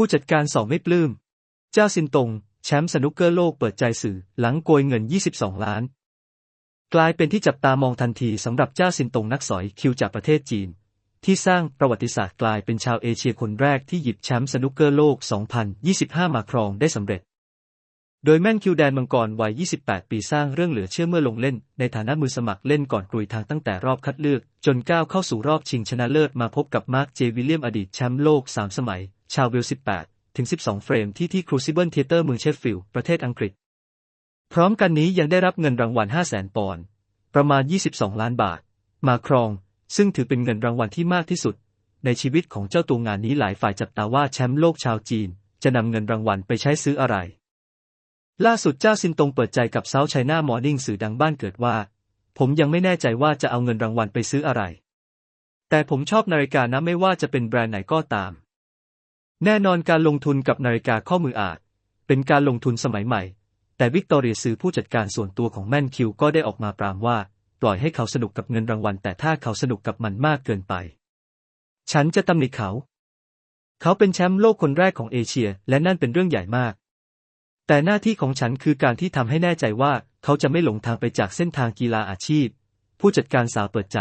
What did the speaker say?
ผู้จัดการสองไม่ปลื้ม เจ้าซินตง แชมป์สนุกเกอร์โลกเปิดใจสื่อหลังโกยเงิน 22 ล้าน กลายเป็นที่จับตามองทันทีสำหรับเจ้าซินตงนักสอยคิวจากประเทศจีน ที่สร้างประวัติศาสตร์กลายเป็นชาวเอเชียคนแรกที่หยิบแชมป์สนุกเกอร์โลก 2025 มาครองได้สำเร็จโดยแม่นคิวแดนมังกรวัย 28 ปีสร้างเรื่องเหลือเชื่อเมื่อลงเล่น ในฐานะมือสมัครเล่นก่อนกลุยทางตั้งแต่รอบคัดเลือก จนก้าวเข้าสู่รอบชิงชนะเลิศมาพบกับมาร์คเจวิลเลียมอดีตแชมป์โลก 3 สมัย ชาวเวล18 ถึง 12 เฟรมที่ที่ครูซิเบิลเทเตอร์เมืองเชฟฟิลด์ ประเทศอังกฤษ พร้อมกันนี้ยังได้รับเงินรางวัล 500,000 ปอนด์ ประมาณ 22 ล้านบาท มาครอง ซึ่งถือเป็นเงินรางวัลที่มากที่สุด ในชีวิตของเจ้าตัวงานนี้หลายฝ่ายจับตาว่าแชมป์โลกชาวจีน จะนำเงินรางวัลไปใช้ซื้ออะไร ล่าสุดเจ้าซินตงเปิดใจกับเซาท์ไชน่ามอร์นิ่งสื่อดังบ้านเกิดว่า ผมยังไม่แน่ใจว่าจะเอาเงินรางวัลไปซื้ออะไรแต่ผมชอบนาฬิกานะไม่ว่าจะเป็นแบรนด์ไหนก็ตาม แน่นอนการลงทุนกับนาฬิกาข้อมืออาจ เป็นการลงทุนสมัยใหม่ แต่วิกตอเรียซื้อผู้จัดการส่วนตัวของแมนคิวก็ได้ออกมาปรามว่า ปล่อยให้เขาสนุกกับเงินรางวัล แต่ถ้าเขาสนุกกับมันมากเกินไป ฉันจะตำหนิเขา เขาเป็นแชมป์โลกคนแรกของเอเชีย และนั่นเป็นเรื่องใหญ่มาก แต่หน้าที่ของฉันคือการที่ทำให้แน่ใจว่าเขาจะไม่หลงทางไปจากเส้นทางกีฬาอาชีพ ผู้จัดการสาวเปิดใจ